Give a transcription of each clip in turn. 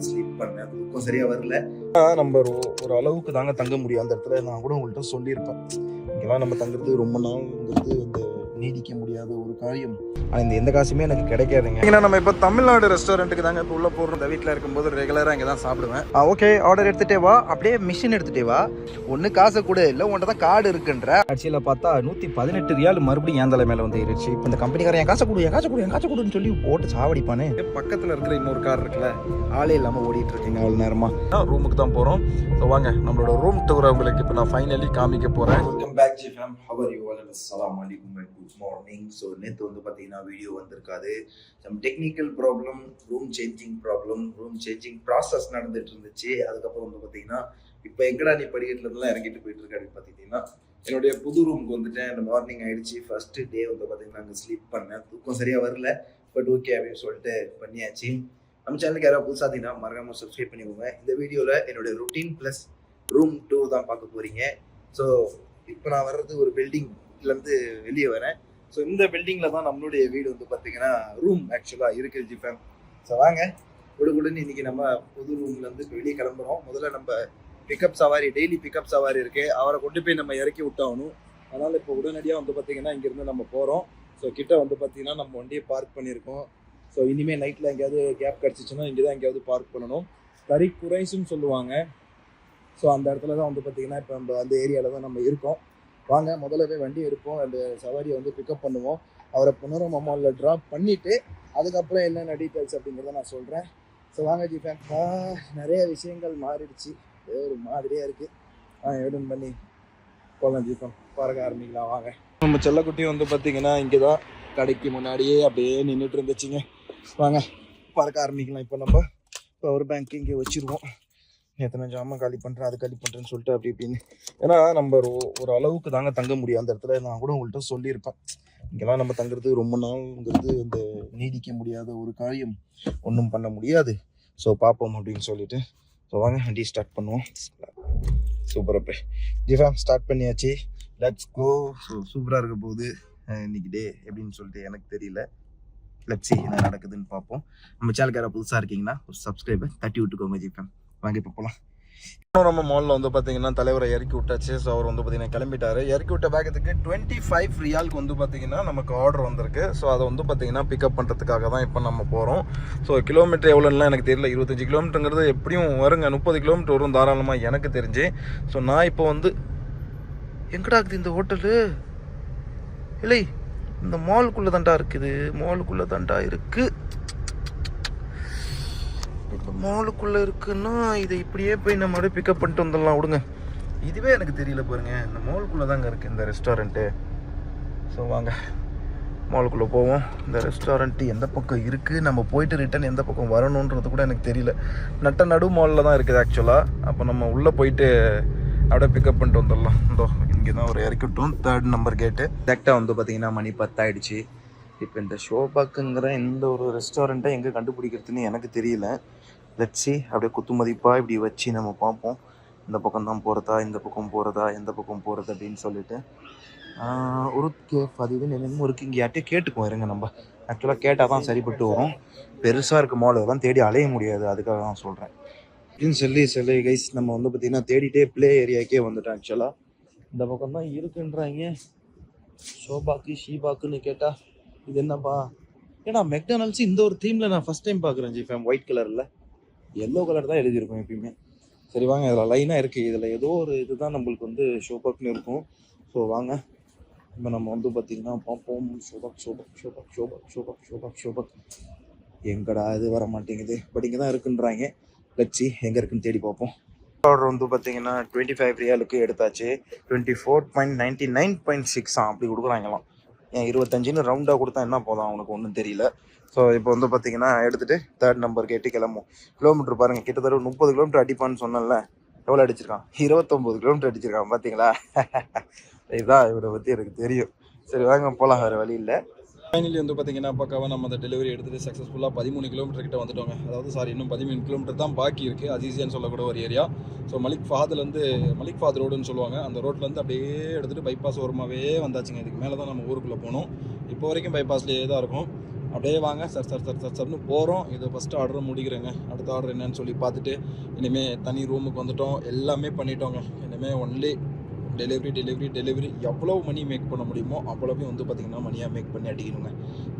Sleep பண்ணேன். தூக்கம் சரியா வரல. நம்ம ஒரு ஒரு அளவுக்கு தாங்க தங்க முடியும். அந்த இடத்துல நான் கூட உங்கள்கிட்ட சொல்லியிருப்பேன். இங்கெல்லாம் நம்ம தங்குறது ரொம்ப நாள்ங்கிறது இந்த நீடிக்க முடியாத ஒரு காரியம். ஆனால் இந்த எந்த காசுமே எனக்கு கிடைக்காதுங்க. ஏன்னா நம்ம இப்போ தமிழ்நாடு ரெஸ்டாரண்ட்டுக்கு தாங்க இப்போ உள்ள போகிறோம் இந்த வீட்டில் இருக்கும்போது ரெகுலராக இங்கே தான் சாப்பிடுவேன். ஓகே ஆர்டர் எடுத்துகிட்டே வா. அப்படியே மிஷின் எடுத்துகிட்டே வா. ஒன்று காசை கூட. இல்லை உன்ட்ட தான் கார்டு இருக்குன்ற. ஆக்சுவலில் பார்த்தா நூற்றி பதினெட்டு ரியால் மறுபடியும் ஏன் தலை மேலே வந்து ஏறிடுச்சு. இப்போ இந்த கம்பெனிக்காரன் என் காசை கொடு என் காசை கொடு என் காசை கொடுன்னு சொல்லி போட்டு சாவடிப்பானே. பக்கத்தில் இருக்கிற இன்னொரு கார் இருக்குல்ல ஆளே இல்லாமல் ஓடிட்டு இருக்குங்க. அவ்வளோ நேரமாக ரூமுக்கு தான் போகிறோம் ஸோ வாங்க நம்மளோட ரூம் டூர் உங்களுக்கு இப்போ நான் ஃபைனலி காமிக்க போகிறேன் welcome back G fam how are you all அஸ்ஸலாமு அலைக்கும் குட் மார்னிங் ஸோ நேற்று வந்து பார்த்தீங்கன்னா வீடியோ வந்திருக்காது. Some technical problem room changing problem room changing process நடந்துட்டு இருந்துச்சு அதுக்கப்புறம் வந்து பார்த்தீங்கன்னா இப்போ எங்கடா நீ படிக்கட்டுலேருந்துலாம் இறங்கிட்டு போயிட்டு இருக்க அப்படின்னு பார்த்தீங்கன்னா என்னுடைய புது ரூமுக்கு வந்துட்டேன். அந்த மார்னிங் ஆயிடுச்சு. ஃபர்ஸ்ட் டே வந்து பார்த்தீங்கன்னா அங்கே ஸ்லீப் பண்ணேன். தூக்கம் சரியாக வரல. பட் ஓகே அப்படின்னு சொல்லிட்டு பண்ணியாச்சு. நம்ம சேனலுக்கு யாராவது புதுசாக இருந்தீங்கன்னா மறக்காமல் சப்ஸ்கிரைப் பண்ணிக்கோங்க. இந்த வீடியோவில் என்னுடைய ருட்டீன் ப்ளஸ் ரூம் டூர் தான் பார்க்க போகிறீங்க ஸோ இப்போ நான் வர்றது ஒரு பில்டிங் பில்டிங்லேருந்து வெளியே வரேன். ஸோ இந்த பில்டிங்கில் தான் நம்மளுடைய வீடு வந்து பார்த்தீங்கன்னா ரூம் ஆக்சுவலாக இருக்குது ஜிஃபேம் ஸோ வாங்க. குடுகுடுன்னு இன்னைக்கு நம்ம புது ரூம்லேருந்து இருந்து வெளியே கிளம்புறோம். முதல்ல நம்ம பிக்கப் சவாரி டெய்லி பிக்கப் சவாரி இருக்கு. அவரை கொண்டு போய் நம்ம இறக்கி விட்டாகணும். அதனால் இப்போ உடனடியாக வந்து பார்த்தீங்கன்னா இங்கேருந்து நம்ம போகிறோம் ஸோ கிட்ட வந்து பார்த்தீங்கன்னா நம்ம வண்டியை பார்க் பண்ணியிருக்கோம். ஸோ இனிமேல் நைட்டில் எங்கேயாவது கேப் கிடச்சிச்சுன்னா இங்கே தான் எங்கேயாவது பார்க் பண்ணணும். தறி குறைசுன்னு சொல்லுவாங்க. ஸோ அந்த இடத்துல தான் வந்து பார்த்தீங்கன்னா இப்போ நம்ம அந்த ஏரியாவில் தான் நம்ம இருக்கோம். வாங்க முதல்ல போய் வண்டி எடுப்போம் அந்த சவாரியை வந்து பிக்கப் பண்ணுவோம். அவரை புனரும் அம்மாவில் ட்ராப் பண்ணிவிட்டு அதுக்கப்புறம் என்னென்ன டீட்டெயில்ஸ் அப்படிங்கிறத நான் சொல்கிறேன் ஸோ வாங்க ஜிஃபேன் நிறைய விஷயங்கள் மாறிடுச்சு. ஏதோ ஒரு மாதிரியாக இருக்குது ஆ எடுன் பண்ணி. போகலாம் ஜிஃபேன் பறக்க ஆரம்பிக்கலாம் வாங்க. நம்ம செல்லக்குட்டி வந்து பார்த்தீங்கன்னா இங்கே தான் கடைக்கு முன்னாடியே அப்படியே நின்றுட்டு இருந்துச்சுங்க. வாங்க பறக்க ஆரம்பிக்கலாம் இப்போ நம்ம. பவர் பேங்க் இங்கே வச்சுருவோம். எத்தனை ஜாமான் காலி பண்ணுறேன் அது காலி பண்ணுறேன்னு சொல்லிட்டு அப்படி இப்படின்னு. ஏன்னா நம்ம ஒரு ஒரு அளவுக்கு தாங்க தங்க முடியும். அந்த இடத்துல நான் கூட உங்கள்கிட்ட சொல்லியிருப்பேன். இங்கெல்லாம் நம்ம தங்குறது ரொம்ப நாள்ங்கிறது இந்த நீடிக்க முடியாத ஒரு காரியம் ஒன்றும் பண்ண முடியாது. ஸோ பார்ப்போம் அப்படின்னு சொல்லிட்டு. ஸோ வாங்க வண்டி ஸ்டார்ட் பண்ணுவோம். சூப்பர் அப்போ. ஜிஃபாம் ஸ்டார்ட் பண்ணியாச்சு. லெட்ஸ் கோ ஸோ சூப்பராக இருக்க போகுது. இன்னைக்கு டே எப்படின்னு சொல்லிட்டு எனக்கு தெரியல. லெட்ஸி என்ன நடக்குதுன்னு பார்ப்போம். நம்ம சேனல்கார புதுசாக இருக்கீங்கன்னா ஒரு சப்ஸ்கிரைபர் தட்டி விட்டுக்கோங்க ஜிஃபாம் வாங்க இப்போ போகலாம் நம்ம மாலில் வந்து பார்த்தீங்கன்னா தலைவரை இறக்கி விட்டாச்சு. ஸோ அவர் வந்து பார்த்தீங்கன்னா கிளம்பிட்டாரு. இறக்கி விட்ட பேக்கத்துக்கு டுவெண்ட்டி ஃபைவ் ரியாலுக்கு வந்து பார்த்தீங்கன்னா நமக்கு ஆர்டர் வந்திருக்கு. ஸோ அதை வந்து பார்த்தீங்கன்னா பிக்கப் பண்ணுறதுக்காக தான் இப்போ நம்ம போகிறோம் ஸோ கிலோமீட்டர் எவ்வளோலாம் எனக்கு தெரியல. இருபத்தஞ்சி கிலோமீட்டருங்கிறது எப்படியும் வருங்க. முப்பது கிலோமீட்டர் வரும் தாராளமாக எனக்கு தெரிஞ்சு. ஸோ நான் இப்போ வந்து எங்கடா இருக்குது இந்த ஹோட்டலு இல்லை இந்த மாலுக்குள்ளே தான்டா இருக்குது. மாலுக்குள்ளே தான்டா இருக்குது இப்போ மாலுக்குள்ளே இருக்குன்னா இதை இப்படியே போய் நம்ம அப்படியே பிக்கப் பண்ணிட்டு வந்துடலாம். விடுங்க. இதுவே எனக்கு தெரியல பாருங்க. இந்த மாலுக்குள்ளே தாங்க இருக்குது இந்த ரெஸ்டாரண்ட்டு ஸோ வாங்க. மாலுக்குள்ளே போவோம். இந்த ரெஸ்டாரண்ட்டு எந்த பக்கம் இருக்குது நம்ம போயிட்டு ரிட்டன் எந்த பக்கம் வரணுன்றது கூட எனக்கு தெரியல. நட்ட நடு மாலில் தான் இருக்குது ஆக்சுவலாக அப்போ நம்ம உள்ளே போயிட்டு அப்படியே பிக்கப் பண்ணிட்டு வந்துடலாம். இந்தோ இங்கே தான் ஒரு இறக்கிட்டோம் தேர்ட் நம்பர் கேட்டு டேரெக்டாக வந்து பார்த்தீங்கன்னா மணி பத்தாயிடுச்சு. இப்போ இந்த ஷோபாக்குங்கிற எந்த ஒரு ரெஸ்டாரண்ட்டை எங்கே கண்டுபிடிக்கிறதுன்னு எனக்கு தெரியல. லட்சி அப்படியே குத்து மதிப்பாக இப்படி வச்சு நம்ம பார்ப்போம். இந்த பக்கம் தான் போகிறதா இந்த பக்கம் போகிறதா எந்த பக்கம் போகிறது அப்படின்னு சொல்லிட்டு. ஒரு கேஃப் அது இது என்னமோ இருக்குது இங்கே யார்ட்டே கேட்டுக்குவோம். இருங்க நம்ம. ஆக்சுவலாக கேட்டால் தான் சரிப்பட்டு வரும். பெருசாக இருக்க மால் இதெல்லாம் தேடி அலைய முடியாது. அதுக்காக தான் சொல்கிறேன் அப்படின்னு சொல்லி சொல்லி கைஸ் நம்ம வந்து பார்த்திங்கன்னா தேடிட்டே ப்ளே ஏரியாக்கே வந்துட்டோம் ஆக்சுவலாக இந்த பக்கம் தான் இருக்குன்றாங்க. ஷோபாக்கு ஷீபாக்குன்னு கேட்டால் இது என்னப்பா? ஏன்னா மெக்டானல்ஸ் இந்த ஒரு தீமில் நான் ஃபஸ்ட் டைம் பார்க்குறேன் ஜி ஃபேம் ஒயிட் கலரில் எல்லோ கலர் தான் எழுதியிருக்கும் எப்பயுமே. சரி வாங்க இதில் லைனாக இருக்குது இதில் ஏதோ ஒரு இதுதான் நம்மளுக்கு வந்து ஷோபாக்னு இருக்கும். ஸோ வாங்க. இப்போ நம்ம வந்து பார்த்திங்கன்னா பார்ப்போம். ஷோபாக் ஷோபாக் ஷோபாக் ஷோபாக் ஷோபாக் ஷோபாக் ஷோபாக் எங்கடா இது வர மாட்டேங்குது? பட் இங்கே தான் இருக்குன்றாங்க. லட்சி எங்கே இருக்குன்னு தேடி பார்ப்போம். ஆர்டர் வந்து பார்த்தீங்கன்னா டுவெண்ட்டி ஃபைவ் ரியாலுக்கு எடுத்தாச்சு. Twenty four point ninety nine point six அப்படி கொடுக்குறாங்களாம். ஏன் இருபத்தஞ்சுன்னு ரவுண்டாக கொடுத்தா என்ன போதும்? அவனுக்கு ஒன்றும் தெரியல. ஸோ இப்போ வந்து பார்த்தீங்கன்னா எடுத்துகிட்டு தேர்ட் நம்பர் கேட்டு கிளம்பும் கிலோமீட்டர் பாருங்கள் கிட்டத்தட்ட முப்பது கிலோமீட்டர் அடிப்பான்னு சொன்னேன்ல. எவ்வளோ அடிச்சிருக்கான்? இருபத்தொம்போது கிலோமீட்டர் அடிச்சிருக்கான் பார்த்தீங்களா இதுதான் இவரை பற்றி எனக்கு தெரியும். சரி வாங்க போகலாம் வேறு வழி இல்லை. ஃபைனலி வந்து பார்த்தீங்கன்னா பக்காவாக நம்ம அந்த டெலிவரி எடுத்துகிட்டு சக்ஸஸ்ஃபுல்லாக பதிமூணு கிலோமீட்டர் கிட்ட வந்துட்டோங்க. அதாவது சாரி இன்னும் பதிமூணு கிலோமீட்டர் தான் பாக்கி இருக்குது அஜீசியான்னு சொல்லக்கூட ஒரு ஏரியா ஸோ மலிக் ஃபாதுலேருந்து மலிக் ஃபாத் ரோடுன்னு சொல்லுவாங்க. அந்த ரோட்லேருந்து அப்படியே எடுத்துகிட்டு பைபாஸ் ஓரமாகவே வந்தாச்சுங்க. இதுக்கு மேலே தான் நம்ம ஊருக்குள்ளே போகணும் இப்போ வரைக்கும் பைபாஸ்லேயே தான் இருக்கும். அப்படியே வாங்க. சார் சார் சார் சார் சார்னு போகிறோம் இதை ஃபஸ்ட்டு ஆர்டர் முடிக்கிறேங்க. அடுத்த ஆர்டர் என்னன்னு சொல்லி பார்த்துட்டு இனிமேல் தனி ரூமுக்கு வந்துட்டோம். எல்லாமே பண்ணிட்டோங்க. இனிமேல் ஒன்லி டெலிவரி டெலிவரி டெலிவரி எவ்வளோ மணி மேக் பண்ண முடியுமோ அவ்வளோவையும் வந்து பார்த்திங்கன்னா மணியாக மேக் பண்ணி அடிக்கணுங்க.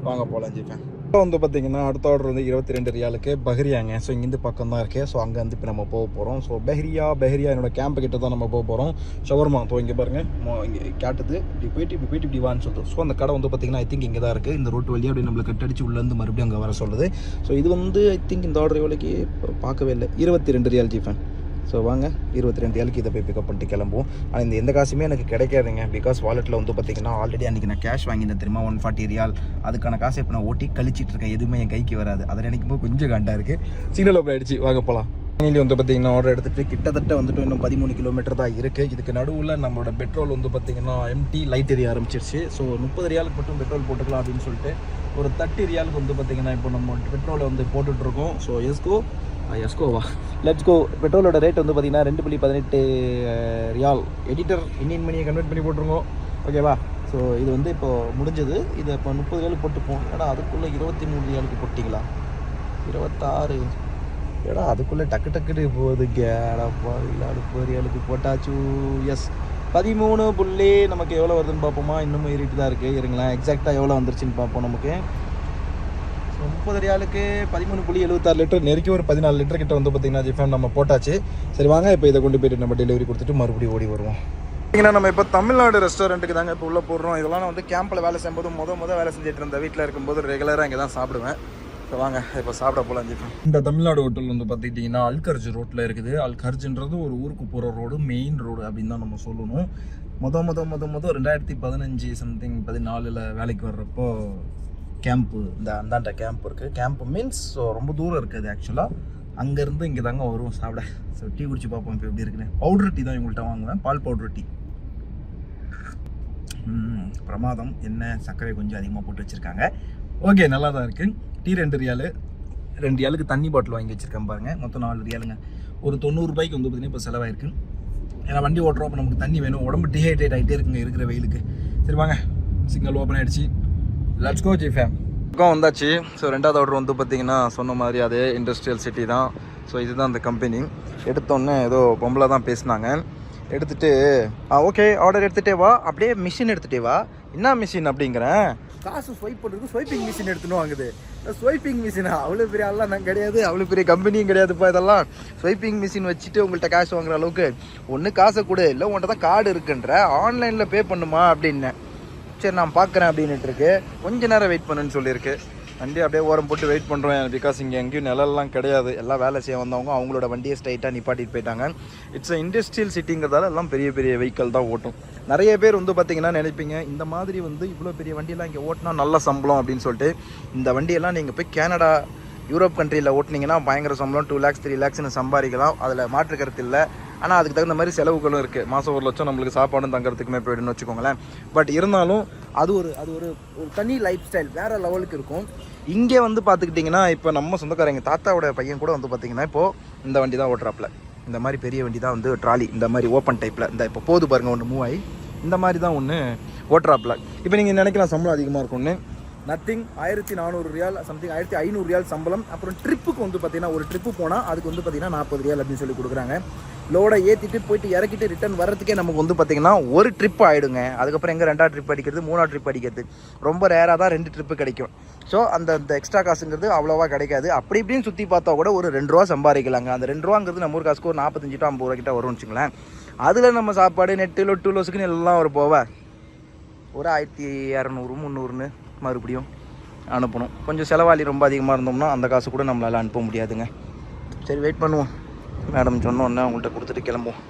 வாங்க போகலாம் ஜிப்பேன் இப்போ வந்து பார்த்தீங்கன்னா அடுத்த ஆர்டர் வந்து இருபத்தி ரெண்டு ரியாலுக்கு பஹ்ரியாங்க. ஸோ இங்கேருந்து பக்கம் தான் இருக்கே. ஸோ அங்கே வந்து இப்போ நம்ம போக போகிறோம் ஸோ பெஹ்ரியா பெஹ்ரியா என்னோட கேம்ப் கிட்ட தான் நம்ம போக போகிறோம் ஷவர்மா தோ இங்கே பாருங்க. இங்கே கேட்டது. இப்படி போயிட்டு இப்படி போயிட்டு இப்படி வான்னு சொல்லிட்டு. ஸோ அந்த கடை வந்து பார்த்தீங்கன்னா ஐ திங்க் இங்கே தான் இருக்குது இந்த ரோட்டு வழியாக அப்படி நம்மளுக்கு கட்டடிச்சு உள்ளேருந்து மறுபடியும் அங்கே வர சொல்லுது. ஸோ இது வந்து ஐ திங்க் இந்த ஆர்டர் எவ்வளோக்கு பார்க்கவே இல்லை. இருபத்தி ரெண்டு ரியால் ஜிஃபன் ஸோ வாங்க இருபத்தி ரெண்டு ஏழுக்கு இதை போய் பிக்கப் பண்ணிட்டு கிளம்புவோம். ஆனால் இந்த எந்த காசுமே எனக்கு கிடைக்காதுங்க. பிகாஸ் வாலெட்டில் வந்து பார்த்தீங்கன்னா ஆல்ரெடி அன்றைக்கி நான் கேஷ் வாங்கியிருந்தேன் தெரியுமா? ஒன் ஃபார்ட்டி ரியால் அதுக்கான காசு இப்போ நான் ஓட்டி கழிச்சிட்டு இருக்கேன். எதுவுமே என் கைக்கு வராது. அதை நினைக்கும் போது கொஞ்சம் காண்டாக இருக்குது சிக்னல் அப்ளை ஆயிடுச்சு. வாங்க போகலாம் ஃபைனலி வந்து பார்த்திங்கன்னா ஆர்டர் எடுத்துகிட்டு கிட்டத்தட்ட வந்துட்டு இன்னும் பதிமூணு கிலோமீட்டர் தான் இருக்குது இதுக்கு நடுவில் நம்மளோட பெட்ரோல் வந்து பார்த்தீங்கன்னா எம்டி லைட் எரிய ஆரம்பிச்சிருச்சு. ஸோ முப்பது ரியாலுக்கு மட்டும் பெட்ரோல் போட்டுக்கலாம் அப்படின்னு சொல்லிட்டு ஒரு தேர்ட்டி ரியாலுக்கு வந்து பார்த்தீங்கன்னா இப்போ நம்ம பெட்ரோலை வந்து போட்டுட்ருக்கோம் ஸோ எஸ்கோ எஸ்கோவா லெட்ஸ் கோ பெட்ரோலோட ரேட் வந்து பார்த்தீங்கன்னா ரெண்டு புள்ளி பதினெட்டு ரியால் எடிட்டர் இந்தியன் மணியை கன்வெர்ட் பண்ணி போட்டிருக்கோம் ஓகேவா ஸோ இது வந்து இப்போது முடிஞ்சது. இதை இப்போ முப்பது ஏழு போட்டுப்போம். ஏன்னா அதுக்குள்ளே இருபத்தி மூணு ஏழுக்கு போட்டிங்களா? இருபத்தாறு. ஏடா அதுக்குள்ளே டக்கு டக்குன்னு போகுது கேடப்பா இல்லை முப்பது ஏழுக்கு போட்டாச்சு. எஸ் பதிமூணு புள்ளி நமக்கு எவ்வளோ வருதுன்னு பார்ப்போமா? இன்னமும் ஏறிட்டு தான் இருக்குது இருங்களேன் எக்ஸாக்டாக எவ்வளோ வந்துருச்சுன்னு பார்ப்போம் நமக்கு. முப்பது ரியாலுக்கு பதிமூணு புள்ளி எழுபத்தாறு லிட்டர் நெருக்கி ஒரு பதினாலு லிட்டர் கிட்ட வந்து பார்த்தீங்கன்னா ஜிஃபேம் நம்ம போட்டாச்சு. சரி வாங்க இப்போ இதை கொண்டு போயிட்டு நம்ம டெலிவரி கொடுத்துட்டு மறுபடியும் ஓடி வருவோம். பார்த்தீங்கன்னா நம்ம இப்போ தமிழ்நாடு ரெஸ்டாரண்ட்டுக்கு தாங்க இப்போ உள்ளே போடுறோம். இதெல்லாம் நான் வந்து கேம்பில் வேலை செய்யும்போது முத முத வேலை செஞ்சுட்டு இருந்த வீட்டில் இருக்கும்போது ரெகுலராக இங்கே தான் சாப்பிடுவேன். வாங்க இப்போ சாப்பிட போகலாம் ஜிஃபேம் இந்த தமிழ்நாடு ஹோட்டல் வந்து பார்த்துக்கிட்டிங்கன்னா அல்கர்ஜ் ரோட்டில் இருக்குது. அல்கர்ஜுன்றது ஒரு ஊருக்கு போகிற ரோடு மெயின் ரோடு அப்படின்னு தான் நம்ம சொல்லணும். மொதல் மொதல் மொதல் மொதல் ரெண்டாயிரத்தி பதினஞ்சு சம்திங் பதினாலில் வேலைக்கு வர்றப்போ கேம்ப்பு இந்த அந்தாண்ட கேம்ப் இருக்குது கேம்ப் மீன்ஸ் ரொம்ப தூரம் இருக்குது ஆக்சுவலாக அங்கேருந்து இங்கே தாங்க வருவோம் சாப்பிட. ஸோ டீ குடிச்சு பார்ப்போம் இப்போ எப்படி இருக்குன்னு. பவுடர் டீ தான் இவங்கள்ட்ட வாங்குவேன் பால் பவுடர் டீ பிரமாதம். என்ன சர்க்கரை கொஞ்சம் அதிகமாக போட்டு வச்சுருக்காங்க. ஓகே நல்லா தான் இருக்குது டீ ரெண்டு ரியாலு. ரெண்டு ரியாலுக்கு தண்ணி பாட்டில் வாங்கி வச்சுருக்கேன் பாருங்கள் மொத்தம் நாலு ரியாலுங்க. ஒரு தொண்ணூறு ரூபாய்க்கு வந்து பார்த்தீங்கன்னா இப்போ செலவாயிருக்கு. ஏன்னா வண்டி ஓட்டுறோம் அப்போ நமக்கு தண்ணி வேணும். உடம்பு டீஹைட்ரேட் ஆகிட்டே இருக்குங்க இருக்கிற வெயிலுக்கு. சரி வாங்க. சிக்னல் ஓப்பன் ஆகிடுச்சு லெட்ஸ் கோ ஜி ஃபேம் பக்கம் வந்தாச்சு. ஸோ ரெண்டாவது ஆர்டர் வந்து பார்த்தீங்கன்னா சொன்ன மாதிரி அதே இண்டஸ்ட்ரியல் சிட்டி தான். ஸோ இதுதான் அந்த கம்பெனி எடுத்தோன்னே ஏதோ பொம்பளை தான் பேசினாங்க. எடுத்துட்டு ஆ ஓகே ஆர்டர் எடுத்துகிட்டே வா. அப்படியே மிஷின் எடுத்துகிட்டே வா. என்ன மிஷின் அப்படிங்கிறேன்? காசு ஸ்வைப் பண்ணுறதுக்கு ஸ்வைப்பிங் மிஷின் எடுத்துன்னு வாங்குது. ஸ்வைப்பிங் மிஷினா அவ்வளோ பெரிய ஆள்லாம் நான் கிடையாது. அவ்வளோ பெரிய கம்பெனியும் கிடையாதுப்பா இதெல்லாம். ஸ்வைப்பிங் மிஷின் வச்சுட்டு உங்கள்கிட்ட காசு வாங்குற அளவுக்கு. ஒன்று காசை கொடு. இல்லை உன்கிட்ட தான் கார்டு இருக்குன்ற. ஆன்லைனில் பே பண்ணுமா? அப்படின்னேன். சரி நான் பார்க்குறேன் அப்படின்ட்டு இருக்கு. கொஞ்ச நேரம் வெயிட் பண்ணுன்னு சொல்லியிருக்கு. வண்டி அப்படியே ஓரம் போட்டு வெயிட் பண்ணுறோம் பிகாஸ் இங்கே எங்கேயும் நிழல்லாம் கிடையாது. எல்லாம் வேலை செய்ய வந்தவங்க அவங்களோட வண்டியை ஸ்ட்ரைட்டாக நிப்பாட்டிட்டு போயிட்டாங்க. இட்ஸ் இண்டஸ்ட்ரியல் சிட்டிங்கிறதால எல்லாம் பெரிய பெரிய வெஹிக்கல் தான் ஓட்டும். நிறைய பேர் வந்து பார்த்தீங்கன்னா நினைப்பீங்க இந்த மாதிரி வந்து இவ்வளோ பெரிய வண்டியெல்லாம் இங்கே ஓட்டினா நல்ல சம்பளம் அப்படின்னு சொல்லிட்டு இந்த வண்டியெல்லாம் நீங்கள் போய் கனடா யூரோப் கண்ட்ரியில் ஓட்டினீங்கன்னா பயங்கர சம்பளம். டூ லேக்ஸ் த்ரீ லேக்ஸ்னு சம்பாதிக்கலாம். அதில் மாற்று கருத்து இல்லை. ஆனால் அதுக்கு தகுந்த மாதிரி செலவுகளும் இருக்குது மாதம் ஒரு லட்சம் நம்மளுக்கு சாப்பாடும் தங்குறதுக்குமே போயிடுன்னு வச்சுக்கோங்களேன். பட் இருந்தாலும் அது ஒரு அது ஒரு ஒரு தனி லைஃப் ஸ்டைல் வேறு லெவலுக்கு இருக்கும். இங்கே வந்து பார்த்துக்கிட்டிங்கன்னா இப்போ நம்ம சொந்தக்காரங்க தாத்தாவோட பையன் கூட வந்து பார்த்தீங்கன்னா இப்போது இந்த வண்டி தான் ஓட்டுறாப்புல. இந்த மாதிரி பெரிய வண்டி தான் வந்து ட்ராலி இந்த மாதிரி ஓப்பன் டைப்பில் இந்த இப்போ போது பாருங்க ஒன்று மூவ் ஆகி இந்த மாதிரி தான் ஒன்று ஓட்டுறாப்புல. இப்போ நீங்கள் நினைக்கலாம் சம்பளம் அதிகமாக இருக்கும்னு. நத்திங் ஆயிரத்தி நானூறு ரியால் சம்திங் ஆயிரத்தி ஐநூறு ரியால் சம்பளம். அப்புறம் ட்ரிப்புக்கு வந்து பார்த்தீங்கன்னா ஒரு ட்ரிப்பு போனால் அதுக்கு வந்து பார்த்தீங்கன்னா நாற்பது ரியால் அப்படின்னு சொல்லி கொடுக்குறாங்க. லோடை ஏற்றிட்டு போயிட்டு இறக்கிட்டு ரிட்டர்ன் வர்றதுக்கே நமக்கு வந்து பார்த்தீங்கன்னா ஒரு ட்ரிப் ஆகிடுங்க அதுக்கப்புறம் எங்கே ரெண்டாவது ட்ரிப் அடிக்கிறது மூணாவது ட்ரிப் அடிக்கிறது. ரொம்ப ரேராக தான் ரெண்டு ட்ரிப்பு கிடைக்கும். ஸோ அந்த அந்த எக்ஸ்ட்ரா காசுங்கிறது அவ்வளோவா கிடைக்காது. அப்படி இப்படின்னு சுற்றி பார்த்தா கூட ஒரு ரெண்டு ரூபா சம்பாதிக்கலாங்க. அந்த ரெண்டு ரூபாங்கிறது நம்ம ஊர் காசுக்கு ஒரு நாற்பத்தஞ்சு டு ஐம்பது ரூபா கிட்ட வரும்னு வச்சுங்களேன் அதில் நம்ம சாப்பாடு நெட்டு லொட்டு லொசுக்குன்னு எல்லாம் ஒரு போவ. ஒரு ஆயிரத்தி இரநூறு முந்நூறுன்னு மறுபடியும் அனுப்பணும். கொஞ்சம் செலவாளி ரொம்ப அதிகமாக இருந்தோம்னா அந்த காசு கூட நம்மளால் அனுப்ப முடியாதுங்க. சரி வெயிட் பண்ணுவோம். மேடம் சொன்னோன்னே அவங்கள்ட்ட கொடுத்துட்டு கிளம்புவோம்.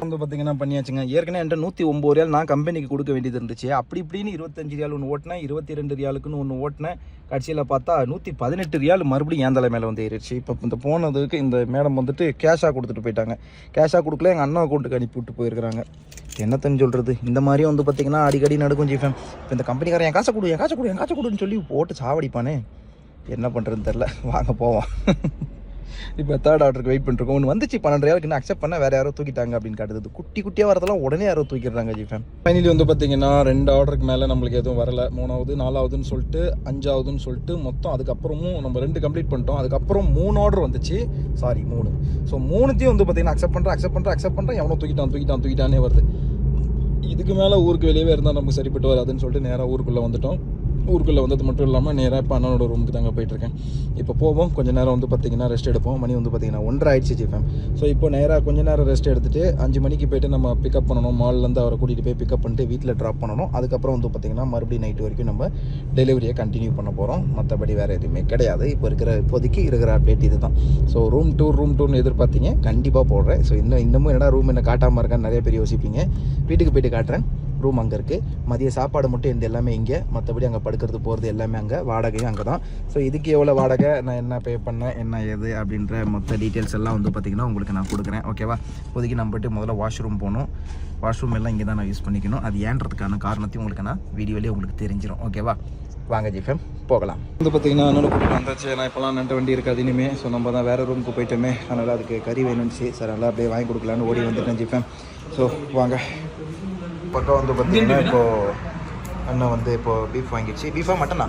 வந்து பார்த்தீங்கன்னா பண்ணியாச்சுங்க. ஏற்கனவே என்கிட்ட நூற்றி ஒம்பது ரியால் நான் கம்பெனிக்கு கொடுக்க வேண்டியது இருந்துச்சு. அப்படி இப்படின்னு இருபத்தஞ்சு ரியால் ஒன்று ஓட்டினேன். இருபத்தி ரெண்டு ரியாலுக்குன்னு ஒன்று ஓட்டினேன். கடைசியில் பார்த்தா நூற்றி பதினெட்டு ரியால் மறுபடியும் ஏன் தலை மேலே வந்து ஏறிடுச்சு. இப்போ இந்த போனதுக்கு இந்த மேடம் வந்துட்டு கேஷாக கொடுத்துட்டு போயிட்டாங்க. கேஷாக கொடுக்கல எங்கள் அண்ணா அக்கௌண்ட்டுக்கு அனுப்பி விட்டு போயிருக்கிறாங்க. என்னத்தன்னு சொல்கிறது இந்த மாதிரியும் வந்து பார்த்தீங்கன்னா அடிக்கடி நடக்கும் ஜிஃபேம் இப்போ இந்த கம்பெனிக்காரன் என் காசை கொடு என் காசை கொடு என் காசை கொடுன்னு சொல்லி போட்டு சாவடிப்பானே. என்ன பண்ணுறதுன்னு தெரில வாங்க போவோம். இப்போ தேர்ட் ஆர்டருக்கு வெயிட் பண்ணிருக்கோம் ஒன்று வந்துச்சு பன்னெண்டாயிரம் இன்னும் அக்செப்ட் பண்ண வேற யாரோ தூக்கிட்டாங்க அப்படின்னு காட்டுது. குட்டி குட்டியாக வரதெல்லாம் உடனே யாரோ தூக்கிடுறாங்க ஜிஃபேம் ஃபைனலி வந்து பார்த்தீங்கன்னா ரெண்டு ஆர்டருக்கு மேலே நம்மளுக்கு எதுவும் வரல. மூணாவது நாலாவதுன்னு சொல்லிட்டு அஞ்சாவதுன்னு சொல்லிட்டு மொத்தம் அதுக்கப்புறமும் நம்ம ரெண்டு கம்ப்ளீட் பண்ணிட்டோம். அதுக்கப்புறம் மூணு ஆர்டர் வந்துச்சு. சாரி மூணு. ஸோ மூணுத்தையும் வந்து பார்த்தீங்கன்னா அக்செப்ட் பண்ணுறேன் அக்செப்ட் பண்ணுறேன் அக்செப்ட் பண்ணுறேன் எவனோ தூக்கிட்டான் தூக்கிட்டான் தூக்கிட்டானே வருது. இதுக்கு மேலே ஊருக்கு வெளியவே இருந்தால் நமக்கு சரிப்பட்டு வராதுன்னு சொல்லிட்டு நேராக ஊருக்குள்ளே வந்துட்டோம். ஊருக்குள்ளே வந்தது மட்டும் இல்லாமல் நேராக இப்போ அண்ணனோட ரூமுக்கு தாங்க போயிட்டுருக்கேன். இப்போ போவோம். கொஞ்சம் நேரம் வந்து பார்த்தீங்கன்னா ரெஸ்ட் எடுப்போம். மணி வந்து பார்த்தீங்கன்னா ஒன்றரை ஆயிடுச்சு ஜிஃபேம் ஸோ இப்போ நேராக கொஞ்சம் நேரம் ரெஸ்ட் எடுத்துகிட்டு அஞ்சு மணிக்கு போயிட்டு நம்ம பிக்கப் பண்ணணும். மால்லேருந்து அவரை கூட்டிகிட்டு போய் பிக்கப் பண்ணிட்டு வீட்டில் ட்ராப் பண்ணணும். அதுக்கப்புறம் வந்து பார்த்தீங்கன்னா மறுபடியும் நைட்டு வரைக்கும் நம்ம டெலிவரியை கண்டினியூ பண்ண போகிறோம் மற்றபடி வேறு எதுவுமே கிடையாது. இப்போ இருக்கிற இப்போதைக்கு இருக்கிற அப்டேட் இது தான் ஸோ ரூம் டூர் ரூம் டூர்னு எதிர்பார்த்தீங்க. கண்டிப்பாக போடுறேன். ஸோ இன்னும் இன்னமும் என்னடா ரூம் என்ன காட்டாமல் இருக்கான்னு நிறைய பேர் யோசிப்பீங்க. வீட்டுக்கு போயிட்டு காட்டுறேன். ரூம் அங்கே இருக்குது மதிய சாப்பாடு மட்டும் இந்த எல்லாமே இங்கே. மற்றபடி அங்கே படுக்கிறது போகிறது எல்லாமே அங்கே. வாடகையும் அங்கே தான். ஸோ இதுக்கு எவ்வளோ வாடகை? நான் என்ன பே பண்ணேன்? என்ன ஏது? அப்படின்ற மொத்த டீட்டெயில்ஸ் எல்லாம் வந்து பார்த்திங்கன்னா உங்களுக்கு நான் கொடுக்குறேன். ஓகேவா இப்போதைக்கு நம்ம போய்ட்டு முதல்ல வாஷ்ரூம் போகணும். வாஷ்ரூம் எல்லாம் இங்கே தான் நான் யூஸ் பண்ணிக்கணும். அது ஏன்றதுக்கான காரணத்தையும் உங்களுக்கு நான் வீடியோலேயே உங்களுக்கு தெரிஞ்சிடும் ஓகேவா வாங்க ஜிஃபம் போகலாம். வந்து பார்த்தீங்கன்னா என்னோட கூப்பிட்டு வந்தாச்சு. நான் இப்போலாம் நண்ட வண்டி இருக்காது இனிமே. ஸோ நம்ம தான் வேறு ரூமுக்கு போயிட்டோமே. அதனால் அதுக்கு கறி வேணும்னுச்சு. சார் நல்லா அப்படியே வாங்கி கொடுக்கலான்னு ஓடி வந்துட்டேன் ஜிஃபம் ஸோ வாங்க. பக்கம் வந்து பார்த்தீங்கன்னா இப்போது அண்ணன் வந்து இப்போது பீஃப் வாங்கிடுச்சு. பீஃபா மட்டனா?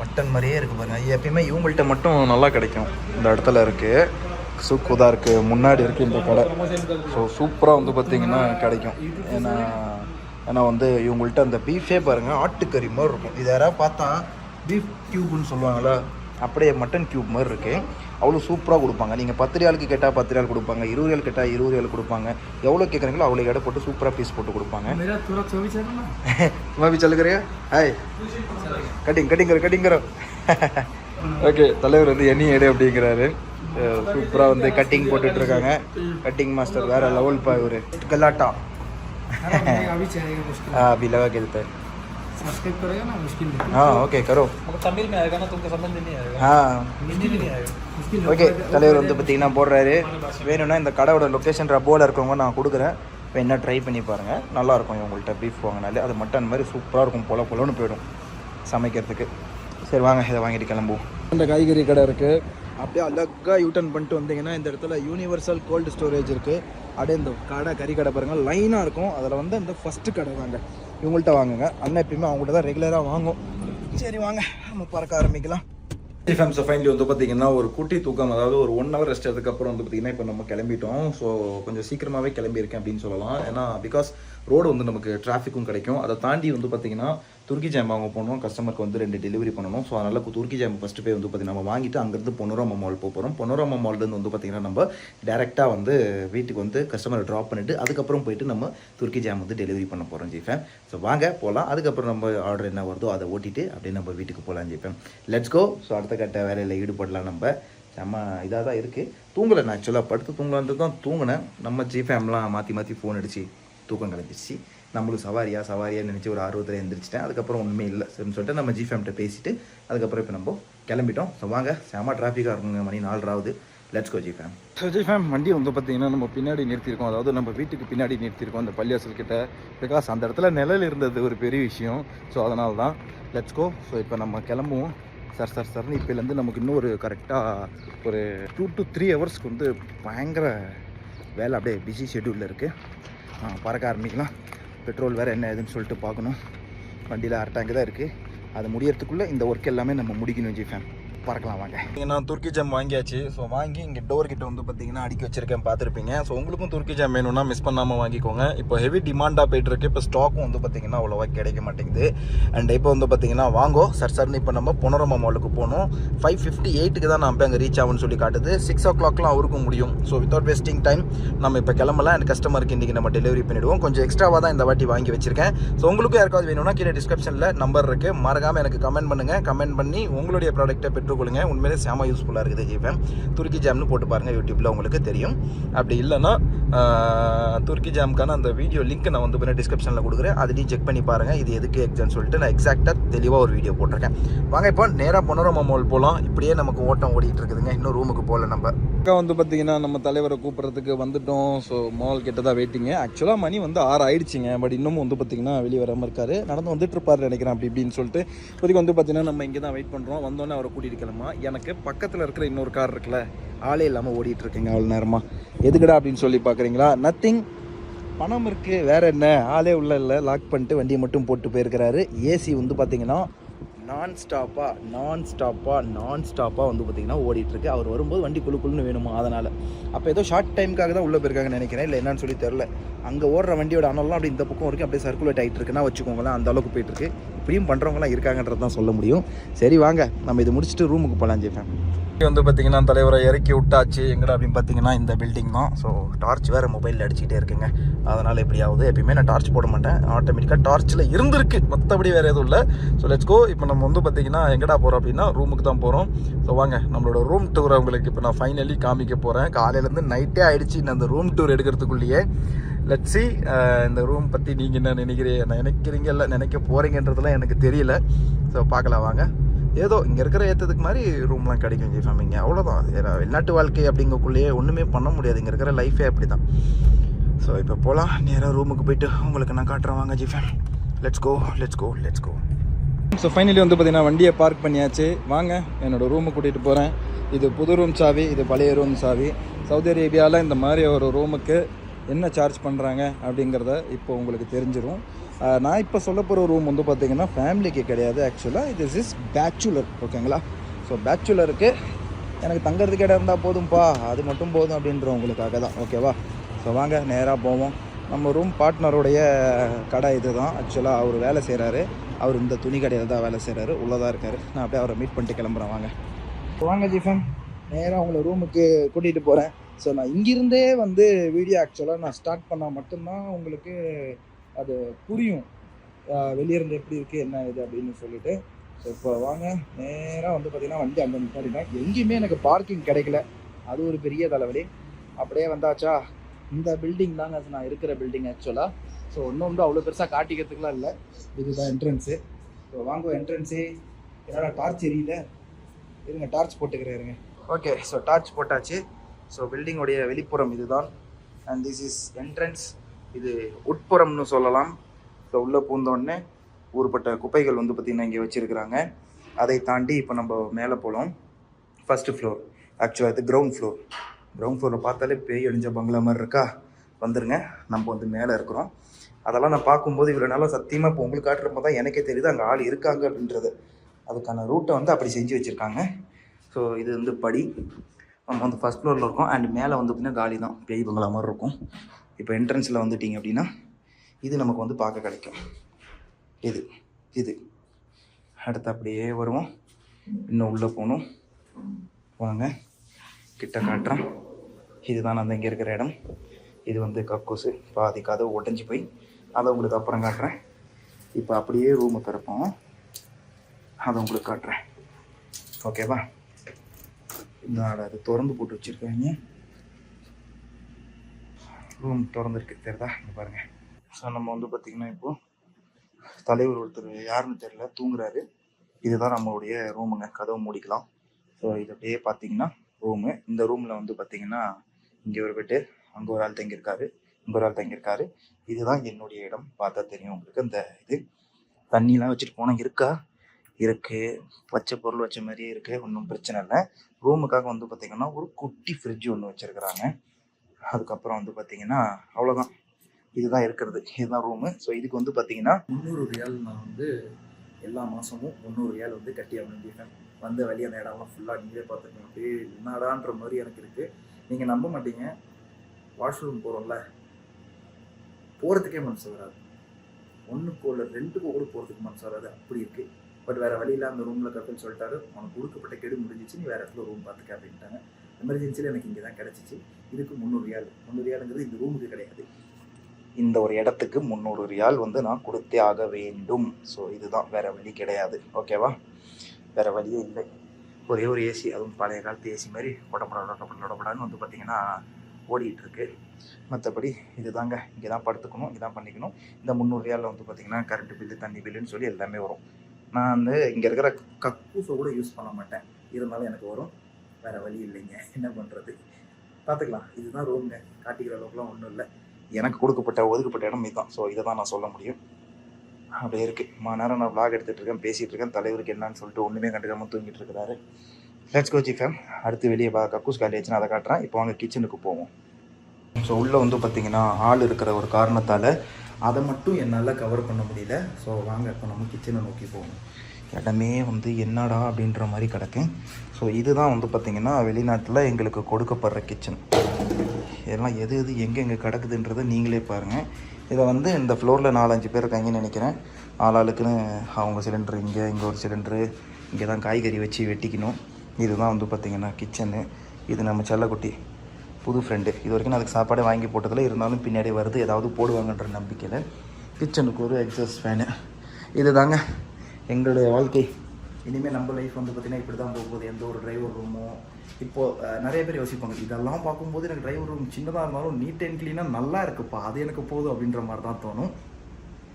மட்டன் மாதிரியே இருக்குது பாருங்க. எப்பயுமே இவங்கள்ட்ட மட்டும் நல்லா கிடைக்கும். இந்த இடத்துல இருக்குது சூக்குதா இருக்குது முன்னாடி இருக்குது இந்த கடை. ஸோ சூப்பராக வந்து பார்த்தீங்கன்னா கிடைக்கும். ஏன்னா ஏன்னா வந்து இவங்கள்ட்ட அந்த பீஃபே பாருங்கள் ஆட்டுக்கறி மாதிரி இருக்கும். இது யாராவது பார்த்தா பீஃப் கியூப்னு சொல்லுவாங்களா அப்படியே மட்டன் கியூப் மாதிரி இருக்குது அவ்வளோ சூப்பராக கொடுப்பாங்க. நீங்கள் பத்திரியாளுக்கு கேட்டால் பத்திரியால் கொடுப்பாங்க. இருபது ஆள் கேட்டால் இருபது ரியால் கொடுப்பாங்க. எவ்வளோ கேட்குறீங்களோ அவ்வளோ எடை போட்டு சூப்பராக பீஸ் போட்டு கொடுப்பாங்க. மாபி சொல்லுக்கிறியா? ஹாய் கட்டிங் கட்டிங்கிற கட்டிங்கிற ஓகே தலைவர் வந்து எண்ணி எடு அப்படிங்கிறாரு. சூப்பராக வந்து கட்டிங் போட்டுட்ருக்காங்க. கட்டிங் மாஸ்டர் வேறு லெவல் பா இவர். கல்லாட்டா. அபி லவா கேள்வி सब्सक्राइब करेगा ना मुश्किल है हाँ ओके करो मगर तमिल में आएगा ना तुमको समझ में नहीं आएगा हाँ हिंदी में नहीं आएगा मुश्किल ஓகே தலைவர் வந்து பார்த்தீங்கன்னா போடுறாரு வேணும்னா இந்த கடையோட லொக்கேஷன் ரப்போவில் இருக்கவங்க நான் கொடுக்குறேன் இப்போ என்ன ட்ரை பண்ணி பாருங்கள் நல்லாயிருக்கும் இவங்கள்ட்ட பீஃப் வாங்கினாலே அது மட்டன் மாதிரி சூப்பராக இருக்கும் பொல பொலன்னு போயிடும் சமைக்கிறதுக்கு சரி வாங்க இதை வாங்கிட்டு கிளம்புவோம் இந்த காய்கறி கடை இருக்குது அப்படியே அழகாக யூட்டன் பண்ணிட்டு வந்தீங்கன்னா இந்த இடத்துல யூனிவர்சல் கோல்டு ஸ்டோரேஜ் இருக்குது அப்படியே இந்த கடை கறி கடை பாருங்கள் லைனாக இருக்கும் அதில் வந்து இந்த ஃபஸ்ட்டு கடை தாங்க இவங்கள்ட்ட வாங்குங்க. அண்ணன் எப்பயுமே அவங்கள்ட்ட தான் ரெகுலராக வாங்கும். சரி வாங்க. நம்ம பறக்க ஆரம்பிக்கலாம். ஃபேம்ஸ் ஃபைனலி வந்து பார்த்தீங்கன்னா ஒரு குட்டி தூக்கம் அதாவது ஒரு ஒன் ஹவர் ரெஸ்ட் அதுக்கப்புறம் வந்து பார்த்தீங்கன்னா இப்போ நம்ம கிளம்பிட்டோம். ஸோ கொஞ்சம் சீக்கிரமாகவே கிளம்பியிருக்கேன் அப்படின்னு சொல்லலாம். ஏன்னா பிகாஸ் ரோடு வந்து நமக்கு டிராஃபிக்கும் கிடைக்கும். அதை தாண்டி வந்து பார்த்தீங்கன்னா துருக்கி ஜாம் வாங்க போகணும் கஸ்டமருக்கு வந்து ரெண்டு டெலிவரி பண்ணணும். ஸோ அதனால் துருக்கி ஜாம் ஃபஸ்ட்டு போய் வந்து பார்த்தீங்கன்னா நம்ம வாங்கிட்டு அங்கேருந்து பொன்னோராமா மால் போக போகிறோம் பொன்னோராமா மால்லேருந்து வந்து பார்த்திங்கன்னா நம்ம டேரெக்டாக வந்து வீட்டுக்கு வந்து கஸ்டமரை ட்ராப் பண்ணிவிட்டு அதுக்கப்புறம் போயிட்டு நம்ம துருக்கி ஜாம் வந்து டெலிவரி பண்ண போகிறோம் ஜிஃபேன் ஸோ வாங்க போகலாம் அதுக்கப்புறம் நம்ம ஆர்டர் என்ன வருதோ அதை ஓட்டிட்டு அப்படியே நம்ம வீட்டுக்கு போகலாம் ஜிஃபேன் லெட்ஸ் கோ ஸோ அடுத்த கட்ட வேலையில் ஈடுபடலாம் நம்ம. செம்ம இதாக தான் இருக்குது தூங்கலை நான் ஆக்சுவலாக படுத்து தூங்கலான்றது தான் தூங்கினேன். நம்ம ஜிஃபேம்லாம் மாற்றி மாற்றி ஃபோன் அடித்து தூக்கம் கிளம்பிச்சு நம்மளும் சவாரியா சவாரியா நினச்சி ஒரு ஆர்வத்தில் எழுந்திரிச்சிட்டேன் அதுக்கப்புறம் ஒன்றுமே இல்லை. சரின்னு சொல்லிட்டு நம்ம ஜிஃபேம்கிட்ட பேசிட்டு அதுக்கப்புறம் இப்போ நம்ம கிளம்பிட்டோம். ஸோ வாங்க செம டிராஃபிக்காக இருக்குங்க மணி நாலராவது லெட்ஸ் கோ ஜிஃபேம் ஸோ ஜிஃபேம் வண்டி வந்து பார்த்தீங்கன்னா நம்ம பின்னாடி நிறுத்தியிருக்கோம். அதாவது நம்ம வீட்டுக்கு பின்னாடி நிறுத்தியிருக்கோம். அந்த பள்ளியாசல் கிட்ட பிகாஸ் அந்த இடத்துல நிழல் இருந்தது ஒரு பெரிய விஷயம். ஸோ அதனால தான் லெட்ஸ் கோ ஸோ இப்போ நம்ம கிளம்புவோம். சார் சார் சார்னு இப்போலேருந்து நமக்கு இன்னும் ஒரு கரெக்டாக ஒரு டூ டு த்ரீ ஹவர்ஸ்க்கு வந்து பயங்கர வேலை அப்படியே பிஸி ஷெட்யூலில் இருக்குது பறக்க ஆரம்பிக்கலாம். பெட்ரோல் வேறு என்ன ஏதுன்னு சொல்லிட்டு பார்க்கணும். வண்டியில் அரை டேங்க் தான் இருக்குது அது முடியறதுக்குள்ளே இந்த ஒர்க் எல்லாமே நம்ம முடிக்கணும் ஜிஃபேன் பறக்கலாம் வாங்க. நான் துர்க்கி ஜாம் வாங்கியாச்சு. ஸோ வாங்கி இங்கே டோர் கிட்ட வந்து பார்த்தீங்கன்னா அடுக்கி வச்சிருக்கேன் பார்த்துருப்பீங்க ஸோ உங்களுக்கும் துர்க்கி ஜாம் வேணும்னா மிஸ் பண்ணாமல் வாங்கிக்கோங்க. இப்போ ஹெவி டிமாண்டாக போயிட்டு இருக்கு இப்போ ஸ்டாக்கும் வந்து பார்த்தீங்கன்னா அவ்வளோவா கிடைக்க மாட்டேங்குது. அண்ட் இப்போ வந்து பார்த்தீங்கன்னா வாங்கோ. சர் சார்னு இப்போ நம்ம புனரமா மாலுக்கு போகணும். ஃபைவ் ஃபிஃப்டி எயிட்டுக்கு தான் நான் இப்போ அங்கே ரீச் ஆகும்னு சொல்லி காட்டுது. சிக்ஸ் ஓ கிளாக்லாம் அவருக்கும் முடியும். ஸோ வித்தவுட் வேஸ்டிங் டைம் நம்ம இப்போ கிளம்பலாம். அண்ட் கஸ்டமருக்கு இன்றைக்கி நம்ம டெலிவரி பண்ணிவிடுவோம் கொஞ்சம் எக்ஸ்ட்ராவாக தான் இந்த வாட்டி வாங்கி வச்சிருக்கேன். ஸோ உங்களுக்கும் யாருக்காவது வேணும்னா கீழே டிஸ்கிரிப்ஷனில் நம்பர் இருக்குது மறக்காமல் எனக்கு கமெண்ட் பண்ணுங்கள் கமெண்ட் பண்ணி உங்களுடைய ப்ராடக்ட்டை பெற்று பெற்றுக்கொள்ளுங்க உண்மையிலே செம யூஸ்ஃபுல்லாக இருக்குது ஜிஃபேம் துருக்கி ஜாம்னு போட்டு பாருங்கள் யூடியூப்பில் உங்களுக்கு தெரியும். அப்படி இல்லைன்னா துருக்கி ஜாமுக்கான அந்த வீடியோ லிங்க் நான் வந்து பின்னாடி டிஸ்கிரிப்ஷனில் கொடுக்குறேன். அதுலேயும் செக் பண்ணி பாருங்கள் இது எதுக்கு எக்ஸாம்னு சொல்லிட்டு நான் எக்ஸாக்டாக தெளிவாக ஒரு வீடியோ போட்டிருக்கேன். வாங்க இப்போ நேராக பொனோரமா மால் போகலாம் இப்படியே நமக்கு ஓட்டம் ஓடிட்டு இருக்குதுங்க. இன்னும் ரூமுக்கு போகல நம்ம. அக்கா வந்து பார்த்தீங்கன்னா நம்ம தலைவரை கூப்பிட்றதுக்கு வந்துட்டோம். ஸோ மால் கிட்ட தான் வெயிட்டிங்க ஆக்சுவலாக மணி வந்து ஆறு ஆயிடுச்சுங்க. பட் இன்னமும் வந்து பார்த்தீங்கன்னா வெளியே வராமல் இருக்காரு. நடந்து வந்துட்டு இருப்பாரு நினைக்கிறேன். அப்படி இப்படின்னு சொல்லிட்டு இப்போதைக்கு வந்து பார்த்தீங்கன்னா நம்ம இங்கே தான் வெயிட் பண்ணுறோம் வந்தோன்னே அவரை கூட்டிகிட்டு சனிக்கிழமை எனக்கு பக்கத்தில் இருக்கிற இன்னொரு கார் இருக்குல்ல ஆளே இல்லாமல் ஓடிட்டுருக்குங்க அவ்வளோ நேரமாக எதுக்குடா அப்படின்னு சொல்லி பார்க்குறீங்களா நத்திங் பணம் இருக்குது வேற என்ன? ஆளே உள்ள இல்லை லாக் பண்ணிட்டு வண்டியை மட்டும் போட்டு போயிருக்கிறாரு. ஏசி வந்து பார்த்தீங்கன்னா நான் ஸ்டாப்பாக நான் ஸ்டாப்பாக நான் ஸ்டாப்பாக வந்து பார்த்தீங்கன்னா ஓடிட்டுருக்கு. அவர் வரும்போது வண்டி குழு குழுன்னு வேணுமா அதனால். அப்போ ஏதோ ஷார்ட் டைமுக்காக தான் உள்ளே போயிருக்காங்கன்னு நினைக்கிறேன். இல்லை என்னன்னு சொல்லி தெரில அங்கே ஓடுற வண்டியோட அனலாம் அப்படி இந்த பக்கம் வரைக்கும் அப்படியே சர்க்குலேட் ஆகிட்டு இருக்குன்னா வச்சுக்கோங்களேன் அந்த அளவுக்கு போயிட்டுருக்கு. இப்படியும் பண்ணுறவங்களாம் இருக்காங்கன்றது தான் சொல்ல முடியும். சரி வாங்க. நம்ம இது முடிச்சுட்டு ரூமுக்கு போகலாம் ஜெய்ஃபேன் வந்து பார்த்தீங்கன்னா தலைவரை இறக்கி விட்டாச்சு. எங்கடா அப்படின்னு பார்த்தீங்கன்னா இந்த பில்டிங் தான். ஸோ டார்ச் வேறு மொபைலில் அடிச்சுக்கிட்டே இருக்குங்க. அதனால் எப்படியாவது எப்பயுமே நான் டார்ச் போட மாட்டேன். ஆட்டோமேட்டிக்காக டார்ச்சில் இருந்திருக்கு. மற்றபடி வேறு எதுவும் இல்லை. ஸோ லெட்ஸ் கோ இப்போ நம்ம வந்து பார்த்தீங்கன்னா எங்கடா போகிறோம் அப்படின்னா ரூமுக்கு தான் போகிறோம் ஸோ வாங்க. நம்மளோட ரூம் டூரை உங்களுக்கு இப்போ நான் ஃபைனலி காமிக்க போகிறேன் காலையிலேருந்து நைட்டே ஆயிடுச்சு. இந்த அந்த ரூம் டூர் எடுக்கிறதுக்குள்ளேயே. லட்சி uh, இந்த ரூம் பற்றி நீங்கள் என்ன நினைக்கிறீங்க நினைக்கிறீங்கல்ல நினைக்க போகிறீங்கன்றதுலாம் எனக்கு தெரியல. ஸோ பார்க்கலாம் வாங்க. ஏதோ இங்கே இருக்கிற ஏற்றதுக்கு மாதிரி ரூம்லாம் கிடைக்கும் ஜி ஃபேமிங்க அவ்வளோதான் ஏன்னா வெளிநாட்டு வாழ்க்கை அப்படிங்கக்குள்ளேயே ஒன்றுமே பண்ண முடியாது. இங்கே இருக்கிற லைஃபே அப்படி தான் ஸோ இப்போ போகலாம் நேராக ரூமுக்கு போயிட்டு உங்களுக்கு நான் காட்டுறேன். வாங்க G fam let's go let's go let's go so finally வந்து பார்த்தீங்கன்னா வண்டியை பார்க் பண்ணியாச்சு. வாங்க என்னோடய ரூமுக்கு கூட்டிகிட்டு போகிறேன் இது புது ரூம் சாவி இது பழைய ரூம் சாவி. சவுதி அரேபியாவில் இந்த மாதிரி ஒரு ரூமுக்கு என்ன சார்ஜ் பண்ணுறாங்க அப்படிங்கிறத இப்போ உங்களுக்கு தெரிஞ்சிடும் நான் இப்போ சொல்ல போகிற ரூம் வந்து பார்த்தீங்கன்னா ஃபேமிலிக்கு கிடையாது ஆக்சுவலாக இது இஸ் பேச்சுலர் ஓகேங்களா ஸோ பேச்சுலருக்கு எனக்கு தங்கிறதுக்கு இடம் இருந்தால் போதும்ப்பா அது மட்டும் போதும் அப்படின்றவங்களுக்காக தான் ஓகேவா ஸோ வாங்க நேராக போவோம். நம்ம ரூம் பார்ட்னருடைய கடை இது தான் ஆக்சுவலாக அவர் வேலை செய்கிறாரு அவர் இந்த துணி கடையில் தான் வேலை செய்கிறாரு உள்ளதாக இருக்கார். நான் அப்படியே அவரை மீட் பண்ணிட்டு கிளம்புறேன் வாங்க. வாங்க ஜீஃபன் நேராக உங்களை ரூமுக்கு கூட்டிகிட்டு போகிறேன் ஸோ நான் இங்கிருந்தே வந்து வீடியோ ஆக்சுவலாக நான் ஸ்டார்ட் பண்ணால் மட்டும்தான் உங்களுக்கு அது புரியும். வெளியிருந்து இருந்து எப்படி இருக்குது என்ன இது அப்படின்னு சொல்லிட்டு. ஸோ இப்போ வாங்க. நேராக வந்து பார்த்தீங்கன்னா வண்டி அங்கே நிப்பாட்டிட்டேன் எங்கேயுமே எனக்கு பார்க்கிங் கிடைக்கல. அது ஒரு பெரிய தலைவலி. அப்படியே வந்தாச்சா? இந்த பில்டிங் தாங்க நான் இருக்கிற பில்டிங் ஆக்சுவலாக ஸோ ஒன்றும் வந்து அவ்வளோ பெருசாக காட்டிக்கிறதுக்குலாம் இல்லை. இதுதான் என்ட்ரன்ஸு ஸோ வாங்க என்ட்ரன்ஸு என்னடா டார்ச் எரியல இருங்க டார்ச் போட்டுக்கிறேன் இருங்க. ஓகே ஸோ டார்ச் போட்டாச்சு. ஸோ பில்டிங்குடைய வெளிப்புறம் இதுதான். அண்ட் திஸ் இஸ் என்ட்ரன்ஸ் இது உட்புறம்னு சொல்லலாம். ஸோ உள்ளே பூந்தோடனே ஊர்பட்ட குப்பைகள் வந்து பார்த்திங்கன்னா இங்கே வச்சுருக்குறாங்க. அதை தாண்டி இப்போ நம்ம மேலே போகலாம் ஃபஸ்ட்டு ஃப்ளோர் ஆக்சுவலாக இது கிரவுண்ட் ஃப்ளோர் கிரவுண்ட் ஃப்ளோரில் பார்த்தாலே பேய் அழிஞ்ச பங்களா மாதிரி இருக்கா? வந்துருங்க. நம்ம வந்து மேலே இருக்கிறோம். அதெல்லாம் நான் பார்க்கும்போது இவ்வளோ நாளாக சத்தியமாக இப்போ உங்களுக்கு காட்டுறப்போ தான் எனக்கே தெரியுது அங்கே ஆள் இருக்காங்க அப்படின்றது. அதுக்கான ரூட்டை வந்து அப்படி செஞ்சு வச்சுருக்காங்க. ஸோ இது வந்து படி. நம்ம வந்து ஃபஸ்ட் ஃப்ளோரில் இருக்கோம். அண்ட் மேலே வந்து பார்த்திங்கன்னா காலி தான். பெய் பங்களா மாதிரி இருக்கும். இப்போ என்ட்ரன்ஸில் வந்துட்டிங்க அப்படின்னா இது நமக்கு வந்து பார்க்க கிடைக்கும். இது இது. அடுத்து அப்படியே வருவோம். இன்னும் உள்ளே போகணும். வாங்க. கிட்ட காட்டுறேன். இதுதான் அந்த இங்கே இருக்கிற இடம். இது வந்து கக்கூசு. பாதி கதை உடஞ்சி போய் அதை உங்களுக்கு அப்புறம் காட்டுறேன். இப்போ அப்படியே ரூமை திறப்போம். அதை உங்களுக்கு காட்டுறேன். ஓகேவா இந்த அது திறந்து போட்டு வச்சுருக்காங்க. ரூம் திறந்துருக்கு. தெரியுதா? இங்கே பாருங்கள் ஸோ நம்ம வந்து பார்த்திங்கன்னா இப்போது தலைவர் ஒருத்தர் யாருன்னு தெரியல தூங்குறாரு. இதுதான் நம்மளுடைய ரூமுங்க கதவு மூடிக்கலாம். ஸோ இது அப்படியே பார்த்தீங்கன்னா ரூமு இந்த ரூமில் வந்து பார்த்தீங்கன்னா இங்கே ஒரு பெட்டு அங்கே ஒரு ஆள் தங்கியிருக்காரு. இங்கே ஒரு ஆள் தங்கியிருக்காரு. இதுதான் என்னுடைய இடம். பார்த்தா தெரியும் உங்களுக்கு. இந்த இது தண்ணிலாம் வச்சுட்டு போனால் இருக்கா? இருக்குது பச்சை பொருள் வச்ச மாதிரியே இருக்குது ஒன்றும் பிரச்சனை இல்லை. ரூமுக்காக வந்து பார்த்திங்கன்னா ஒரு குட்டி ஃப்ரிட்ஜ் ஒன்று வச்சிருக்கிறாங்க. அதுக்கப்புறம் வந்து பார்த்திங்கன்னா அவ்வளோதான் இதுதான் இருக்கிறது. இதுதான் ரூமு ஸோ இதுக்கு வந்து பார்த்தீங்கன்னா முந்நூறு ரியால் நான் வந்து எல்லா மாதமும் முந்நூறு ரியால் வந்து கட்டி அமைஞ்சிட்டேன் வந்த வழி அந்த இடம்லாம் ஃபுல்லாக நீங்களே பார்த்துக்கணும். அப்படியே என்னடான்ற மாதிரி எனக்கு இருக்குது நீங்கள் நம்ப மாட்டீங்க. வாஷ்ரூம் போகிறோம்ல போகிறதுக்கே மனசு வராது. ஒன்றுக்கு இல்லை ரெண்டுக்கு கூட போகிறதுக்கு மனசு வராது. அப்படி இருக்குது பட் வேறு வழியில் அந்த ரூமில் கப்பல் சொல்லிட்டாரு. உனக்கு கொடுக்கப்பட்ட கெடு முடிஞ்சிச்சு. நீ வேறு இடத்துல ரூம் பார்த்துக்க அப்படின்ட்டாங்க. எமர்ஜென்சியில் எனக்கு இங்கே தான் கிடச்சிச்சு. இதுக்கு முந்நூறு ரியால். முந்நூறு ரியாலுங்கிறது இந்த ரூமுக்கு கிடையாது. இந்த ஒரு இடத்துக்கு முந்நூறு ரியால் வந்து நான் கொடுத்தே ஆக வேண்டும். ஸோ இதுதான் வேற வழி கிடையாது. ஓகேவா வேற வழியே இல்லை. ஒரே ஒரு ஏசி அதுவும் பழைய காலத்து ஏசி மாதிரி உடம்படான்னு வந்து பார்த்தீங்கன்னா ஓடிட்டு இருக்கு. மற்றபடி இதுதாங்க. இங்கே தான் படுத்துக்கணும் இதான் பண்ணிக்கணும். இந்த முந்நூறு ரியாலில் வந்து பார்த்தீங்கன்னா கரண்ட் பில்லு தண்ணி பில்லுன்னு சொல்லி எல்லாமே வரும். நான் வந்து இங்கே இருக்கிற கக்கூஸை கூட யூஸ் பண்ண மாட்டேன். இருந்தாலும் எனக்கு வரும். வேற வழி இல்லைங்க. என்ன பண்ணுறது பார்த்துக்கலாம் இதுதான் ரூம்ங்க காட்டிக்கிற அளவுக்குலாம் ஒன்றும் இல்லை. எனக்கு கொடுக்கப்பட்ட ஒதுக்கப்பட்ட இடம் இதுதான். ஸோ இதை தான் நான் சொல்ல முடியும். அப்படியே இருக்குது மா நேரம் நான் விளாக் எடுத்துகிட்டு இருக்கேன் பேசிகிட்டு இருக்கேன். தலைவருக்கு என்னன்னு சொல்லிட்டு ஒன்றுமே கண்டுக்காமல் தூங்கிட்டு இருக்கிறாரு. லெட்ஸ் கோச்சி ஃபேம் அடுத்து வெளியே பா கக்கூஸ் காலி ஆச்சுன்னா அதை காட்டுறேன். இப்போ வாங்க கிச்சனுக்கு போவோம். ஸோ உள்ளே வந்து பார்த்தீங்கன்னா ஆள் இருக்கிற ஒரு காரணத்தால் அதை மட்டும் என்னால் கவர் பண்ண முடியல. ஸோ வாங்க இப்போ நம்ம கிச்சனை நோக்கி போவோம். இடமே வந்து என்னடா அப்படின்ற மாதிரி கிடக்கு. ஸோ இதுதான் வந்து பார்த்திங்கன்னா வெளிநாட்டில் எங்களுக்கு கொடுக்கப்படுற கிச்சன் இதெல்லாம் எது எது எங்கெங்கே கிடக்குதுன்றதை நீங்களே பாருங்கள் இதை வந்து இந்த ஃப்ளோரில் நாலஞ்சு பேர் இருக்காங்கன்னு நினைக்கிறேன். ஆளாளுக்குன்னு அவங்க சிலிண்டர் இங்கே இங்கே ஒரு சிலிண்டரு இங்கே தான் காய்கறி வச்சு வெட்டிக்கணும். இதுதான் வந்து பார்த்திங்கன்னா கிச்சனு இது நம்ம செல்லக்குட்டி. புது ஃப்ரெண்டு இது வரைக்கும் அதுக்கு சாப்பாடே வாங்கி போட்டதில் இருந்தாலும் பின்னாடி வருது. ஏதாவது போடுவாங்கன்ற நம்பிக்கையில் கிச்சனுக்கு ஒரு எக்ஸாஸ்ட் ஃபேனு இது தாங்க எங்களுடைய வாழ்க்கை. இனிமேல் நம்ம லைஃப் வந்து பார்த்திங்கன்னா இப்படி தான் போகுது. எந்த ஒரு டிரைவர் ரூமோ இப்போது நிறைய பேர் யோசிப்பாங்க. இதெல்லாம் பார்க்கும்போது எனக்கு டிரைவர் ரூம் சின்னதாக இருந்தாலும் நீட் அண்ட் க்ளீனாக நல்லா இருக்குப்பா. அது எனக்கு போதும் அப்படின்ற மாதிரி தான் தோணும்.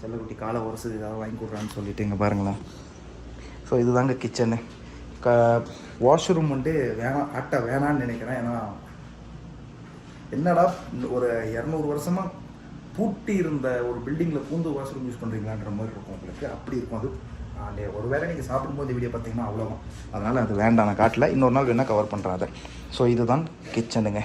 செல்லக்குட்டி காலை உரசுது ஏதாவது வாங்கி கொடுறான்னு சொல்லிட்டு இங்கே பாருங்களேன். ஸோ இதுதாங்க கிச்சனு க வாஷ்ரூம் வந்துட்டு வேணாம் அட்டை வேணான்னு நினைக்கிறேன். ஏன்னா என்னடா ஒரு இரநூறு வருஷமாக பூட்டி இருந்த ஒரு பில்டிங்கில் பூந்து வாஷ்ரூம் யூஸ் பண்ணுறீங்களான்ற மாதிரி இருக்கும் உங்களுக்கு. அப்படி இருக்கும் அது. அந்த ஒரு வேளை நீங்கள் சாப்பிடும்போது வீடியோ பார்த்தீங்கன்னா அவ்வளோதான் அதனால் அது வேண்டாம் நான் காட்டில். இன்னொரு நாள் வேணால் கவர் பண்ணுறேன் அதை. ஸோ இதுதான் கிச்சனுங்க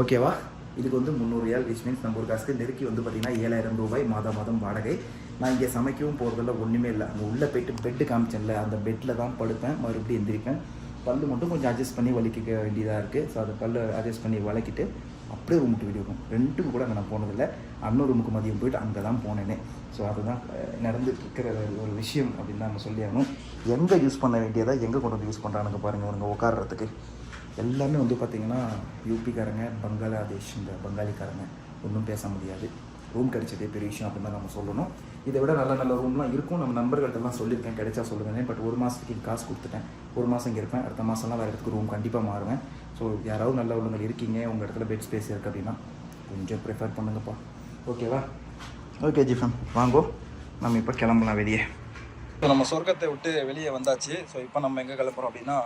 ஓகேவா இதுக்கு வந்து முந்நூறு ரியால் விச் மீன்ஸ் நம்ம ஒரு காசுக்கு நெருக்கி வந்து பார்த்தீங்கன்னா ஏழாயிரம் ரூபாய் மாதம் மாதம் வாடகை. நான் இங்கே சமைக்கவும் போகிறதில்ல ஒன்றுமே இல்லை. அங்கே உள்ளே போயிட்டு பெட்டு காமிச்சேன்ல அந்த பெட்டில் தான் படுப்பேன். மறுபடியும் எந்திரிப்பேன். பல்லு மட்டும் கொஞ்சம் அட்ஜஸ்ட் பண்ணி வலிக்க வேண்டியதாக இருக்குது ஸோ அதை பல்லு அட்ஜஸ்ட் பண்ணி வலிக்கிட்டு அப்படியே ரூமுக்கு வீடியோ இருக்கும் ரெண்டுக்கும் கூட அங்கே நான் போனதில்லை. அண்ணன் ரூமுக்கு மதியம் போயிட்டு அங்கே தான் போனேனே. ஸோ அதுதான் அஹ், நடந்துட்டு இருக்கிற ஒரு விஷயம் அப்படின்னு தான் நம்ம சொல்லி ஆகணும் எங்கே யூஸ் பண்ண வேண்டியதை எங்கே கொண்டு வந்து யூஸ் பண்ணுறானுங்க பாருங்கள் அவங்க உட்காடுறதுக்கு எல்லாமே வந்து பார்த்திங்கன்னா யூபிக்காரங்க பங்களாதேஷ் இந்த பங்காளிக்காரங்க. ஒன்றும் பேச முடியாது. ரூம் கிடைச்சதே பெரிய விஷயம் அப்படின்னு தான் நம்ம சொல்லணும். இதை விட நல்ல நல்ல ரூம்லாம் இருக்கும். நம்ம நண்பர்கள்ட்டெல்லாம் சொல்லியிருக்கேன். கிடைச்சா சொல்லுங்கள் பட் ஒரு மாதத்துக்கு இது காசு கொடுத்துட்டேன். ஒரு மாதம் இங்கே இருப்பேன். அடுத்த மாதம்லாம் வேறு இடத்துக்கு ரூம் கண்டிப்பாக மாறுவேன். ஸோ யாராவது நல்ல உள்ளவங்க இருக்கீங்க. உங்கள் இடத்துல பெட் ஸ்பேஸ் இருக்குது அப்படின்னா கொஞ்சம் ப்ரிஃபர் பண்ணுங்கப்பா. ஓகேவா ஓகே ஜிஃபம் வாங்கோ. நம்ம இப்போ கிளம்பலாம் வெளியே. இப்போ நம்ம சொர்க்கத்தை விட்டு வெளியே வந்தாச்சு. ஸோ இப்போ நம்ம எங்கே கிளம்புறோம் அப்படின்னா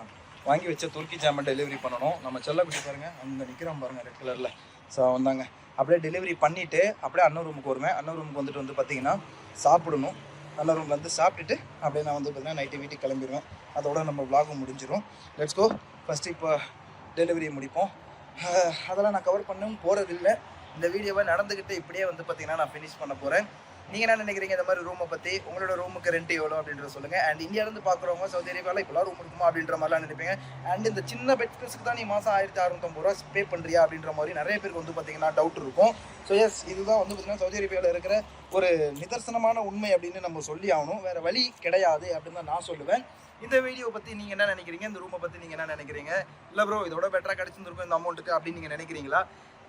வாங்கி வச்ச துருக்கி ஜாமன் டெலிவரி பண்ணணும். நம்ம செல்லக்குட்டி பாருங்க. அங்கே நிற்கிறான் பாருங்க ரெட் கலரில் ஸோ வந்தாங்க அப்படியே டெலிவரி பண்ணிவிட்டு அப்படியே அண்ணன் ரூமுக்கு வருவேன். அண்ணன் ரூமுக்கு வந்துட்டு வந்து பார்த்தீங்கன்னா சாப்பிடணும். நல்ல ரூமில் வந்து சாப்பிட்டுட்டு அப்படியே நான் வந்து பார்த்தீங்கன்னா நைட்டு வீட்டுக்கு கிளம்பிடுவேன் அதோட நம்ம vlog-உம் முடிஞ்சிடும் லெட்ஸ் கோ ஃபஸ்ட்டு இப்போ டெலிவரி முடிப்போம். அதெல்லாம் நான் கவர் பண்ணவும் போகிறதில்லை இந்த வீடியோவை நடந்துக்கிட்டு இப்படியே வந்து பார்த்திங்கன்னா நான் ஃபினிஷ் பண்ண போகிறேன் நீங்கள் என்ன நினைக்கிறீங்க? இந்த மாதிரி ரூமை பற்றி உங்களோட ரூமுக்கு ரெண்ட் எவ்வளோ அப்படின்றத சொல்லுங்கள் அண்ட் இந்தியாவிலேருந்து பார்க்குறவங்க சவுதி அரேபியாவில் இப்போலாம் ரூம் இருக்குமா? அப்படின்ற மாதிரிலாம் நினைப்பீங்க. அண்ட் இந்த சின்ன பெட் தான் நீ மாதம் ஆயிரத்தி அறுநூத்தம்பது ரூபா பே பண்ணுறியா அப்படின்ற மாதிரி நிறைய பேருக்கு வந்து பார்த்தீங்கன்னா டவுட் இருக்கும். ஸோ எஸ் இதுதான் வந்து பார்த்தீங்கன்னா சவுதி அரேபியாவில் இருக்கிற ஒரு நிதர்சனமான உண்மை அப்படின்னு நம்ம சொல்லி ஆகணும். வேறு வழி கிடையாது அப்படின்னு தான் நான் சொல்லுவேன். இந்த வீடியோ பற்றி நீங்கள் என்ன நினைக்கிறீங்க? இந்த ரூமை பற்றி நீங்கள் என்ன நினைக்கிறீங்க? இல்லை ப்ரோ இதோட பெட்டராக கிடச்சிருந்துருக்கும் இந்த அமௌண்ட்டுக்கு அப்படின்னு நீங்கள் நினைக்கிறீங்களா?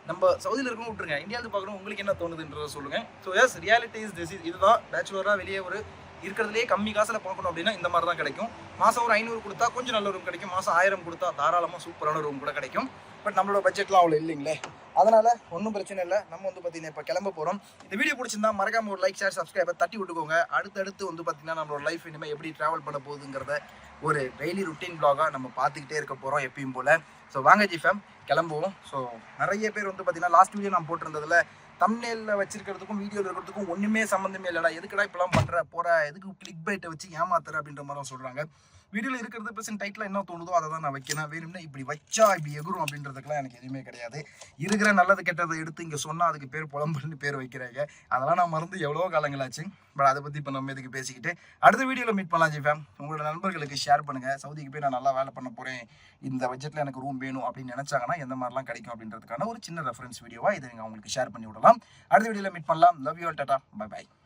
நம்ம சவுதியில் இருக்கணும் விட்டுருங்க. இந்தியாவில் பார்க்கணும் உங்களுக்கு என்ன தோணுதுன்றத சொல்லுங்க. So yes reality is this இதுதான் பேச்சுலராக வெளியே ஒரு இருக்கிறதுலே கம்மி காசில் பார்க்கணும் அப்படின்னா இந்த மாதிரி தான் கிடைக்கும். மாதம் ஒரு ஐநூறு கொடுத்தா கொஞ்சம் நல்ல ரூம் கிடைக்கும். மாதம் ஆயிரம் கொடுத்தா தாராளமாக சூப்பரான ரூம் கூட கிடைக்கும். பட் நம்மளோட பட்ஜெட்லாம் அவ்வளோ இல்லைங்களே. அதனால் ஒன்றும் பிரச்சனை இல்லை. நம்ம வந்து பார்த்தீங்கன்னா இப்போ கிளம்ப போகிறோம் இந்த வீடியோ பிடிச்சிருந்தா மறக்காம ஒரு லைக் ஷேர் சப்ஸ்கிரைபர் தட்டி விட்டுக்கோங்க. அடுத்தடுத்து வந்து பார்த்தீங்கன்னா நம்மளோட லைஃப் இனிமேல் எப்படி ட்ராவல் பண்ண போகுதுங்கிறத ஒரு டெய்லி ருட்டீன் பிளாகாக நம்ம பார்த்துக்கிட்டே இருக்க போகிறோம் எப்பயும் போல். ஸோ வாங்க ஜிஃபம் கிளம்புவோம். ஸோ நிறைய பேர் வந்து பார்த்தீங்கன்னா லாஸ்ட் வீடியோ நான் போட்டிருந்ததில் தம்னேலில் வச்சிருக்கிறதுக்கும் வீடியோவில் இருக்கிறதுக்கும் ஒன்றுமே சம்மந்தமே இல்லைடா. எதுக்குடா இப்பெல்லாம் பண்ணுற போகிற எதுக்கு கிளிக் பைட்டை வச்சு ஏமாத்துற அப்படின்ற மாதிரி சொல்கிறாங்க வீடியோவில் இருக்கிறது பெர்சன் டைட்டில் என்ன தோணுதோ அதை தான் நான் வைக்கிறேன். வேணும்னா இப்படி வச்சா இப்படி எகுரும் அப்படின்றதுக்கெல்லாம் எனக்கு எதுவுமே கிடையாது. இருக்கிற நல்லது கெட்டதை எடுத்து இங்கே சொன்னால் அதுக்கு பேர் புலம்புன்னு பேர் வைக்கிறாங்க. அதெல்லாம் நான் மறந்து எவ்வளோ காலங்களாச்சு. பட் அதை பற்றி இப்போ நம்ம இதுக்கு பேசிக்கிட்டு அடுத்த வீடியோவில் மீட் பண்ணலாம் ஜிஃபேம் உங்களோட நண்பர்களுக்கு ஷேர் பண்ணுங்கள் சவுதிக்கு போய் நான் நல்லா வேலை பண்ண போகிறேன் இந்த பட்ஜெட்டில் எனக்கு ரூம் வேணும் அப்படின்னு நினச்சாங்கன்னா எந்த மாதிரிலாம் கிடைக்கும் அப்படின்றதுக்கான ஒரு சின்ன ரெஃபரன்ஸ் வீடியோவாக இதை நீங்கள் அவங்களுக்கு ஷேர் பண்ணி விடலாம். அடுத்த வீடியோவில் மீட் பண்ணலாம். Love you tata bye bye